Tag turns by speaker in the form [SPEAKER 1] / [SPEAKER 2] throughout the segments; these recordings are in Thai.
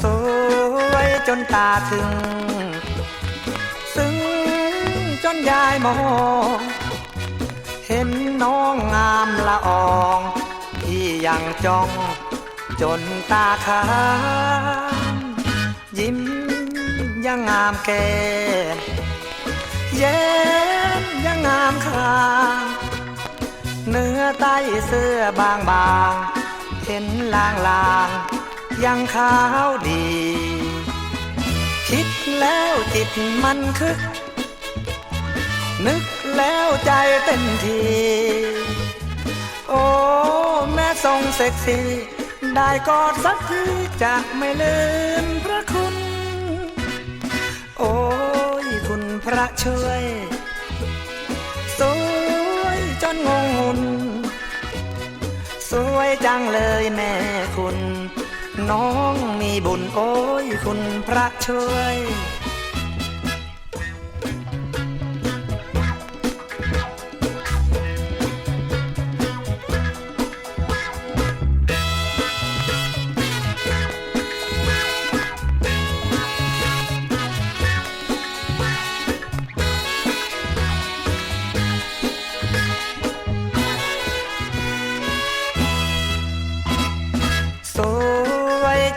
[SPEAKER 1] สวยจนตาถึง ยายมอง เห็นน้องงามละอองที่ยังจ้องจนตาค้างยิ้มยังงามแก้มเย็นยังงามคาง เนื้อใต้เสื้อบางบางๆเห็นลางลางๆยังขาวดี คิดแล้วจิตมันคึก นึกแล้วใจเต้นที โอ้ แม่ทรงเซ็กซี่ ได้กอดสักทีจะไม่ลืมพระคุณ โอ้ยคุณพระช่วย สวยจนงงงุน สวยจังเลยแม่คุณ น้องมีบุญโอ้ยคุณพระช่วย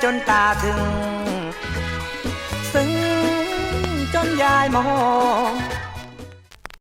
[SPEAKER 1] จนตาถึง ซึ้งจนยายมอง